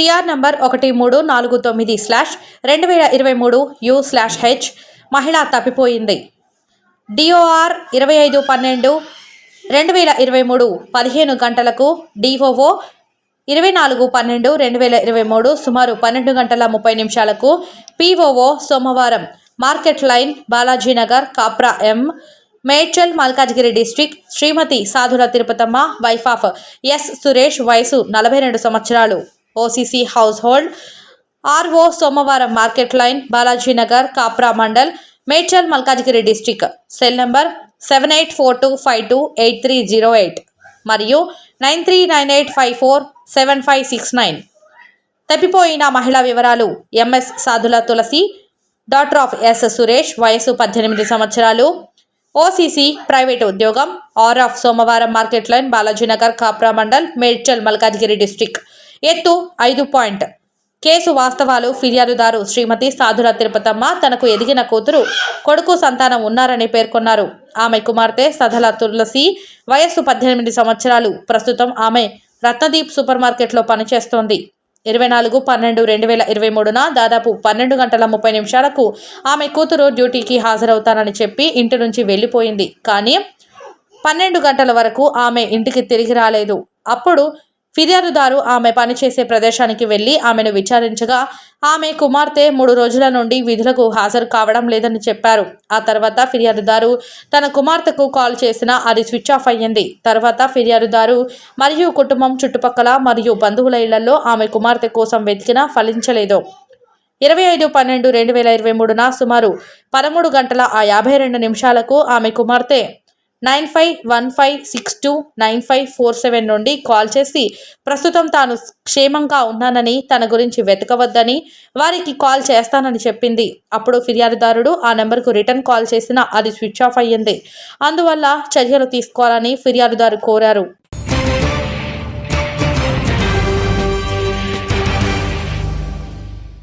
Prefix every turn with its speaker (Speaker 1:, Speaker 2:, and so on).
Speaker 1: CR number ఒకటి మూడు నాలుగు తొమ్మిది స్లాష్ రెండు వేల ఇరవై మూడు యూ స్లాష్ హెచ్ మహిళ తప్పిపోయింది. డిఓఆర్ ఇరవై ఐదు పన్నెండు రెండు వేల ఇరవై మూడు పదిహేను గంటలకు డిఓఓ ఇరవై నాలుగు పన్నెండు రెండు వేల ఇరవై మూడు సుమారు పన్నెండు గంటల ముప్పై నిమిషాలకు పిఓఓ Somavaram market line Balajinagar Kapra M Medchal Malkajgiri district Srimathi Sadhula Tirupatamma wife of S Suresh వయసు నలభై రెండు సంవత్సరాలు. OCC household R O Somavaram market line Balajinagar Kapra mandal Medchal Malkajgiri district. Cell number seven eight four two five two eight three zero eight మరియు nine three nine eight five four seven five six nine. తప్పిపోయిన మహిళా వివరాలు M S Sadhula Tulasi daughter of S Suresh వయసు పద్దెనిమిది సంవత్సరాలు OCC private ఉద్యోగం R of Somavaram market line Balajinagar Kapra mandal Medchal Malkajgiri district. ఎత్తు ఐదు point. Case వాస్తవాలు ఫిర్యాదుదారు శ్రీమతి సాధుల తిరుపతమ్మ తనకు ఎదిగిన కూతురు కొడుకు సంతానం ఉన్నారని పేర్కొన్నారు. ఆమె కుమార్తె సధల తులసి వయస్సు పద్దెనిమిది సంవత్సరాలు. ప్రస్తుతం ఆమె రత్నదీప్ సూపర్ మార్కెట్లో పనిచేస్తోంది. ఇరవై నాలుగు పన్నెండు రెండు వేల ఇరవై మూడున దాదాపు పన్నెండు గంటల ముప్పై నిమిషాలకు ఆమె కూతురు డ్యూటీకి హాజరవుతానని చెప్పి ఇంటి నుంచి వెళ్ళిపోయింది. కానీ పన్నెండు గంటల వరకు ఆమె ఇంటికి తిరిగి రాలేదు. అప్పుడు ఫిర్యాదుదారు ఆమె పనిచేసే ప్రదేశానికి వెళ్ళి ఆమెను విచారించగా ఆమె కుమార్తె మూడు రోజుల నుండి విధులకు హాజరు కావడం లేదని చెప్పారు. ఆ తర్వాత ఫిర్యాదుదారు తన కుమార్తెకు కాల్ చేసినా అది స్విచ్ ఆఫ్ అయ్యింది. తర్వాత ఫిర్యాదుదారు మరియు కుటుంబం చుట్టుపక్కల మరియు బంధువుల ఇళ్ళలో ఆమె కుమార్తె కోసం వెతికినా ఫలించలేదు. ఇరవై ఐదు పన్నెండు రెండు వేల ఇరవై మూడున సుమారు పదమూడు గంటల ఆ యాభై రెండు నిమిషాలకు ఆమె కుమార్తె nine five one five six two nine five four seven నుండి కాల్ చేసి ప్రస్తుతం తాను క్షేమంగా ఉన్నానని తన గురించి వెతకవద్దని వారికి కాల్ చేస్తానని చెప్పింది. అప్పుడు ఫిర్యాదుదారుడు ఆ నెంబర్కు రిటర్న్ కాల్ చేసినా అది స్విచ్ ఆఫ్ అయ్యింది. అందువల్ల చర్యలు తీసుకోవాలని ఫిర్యాదుదారు కోరారు.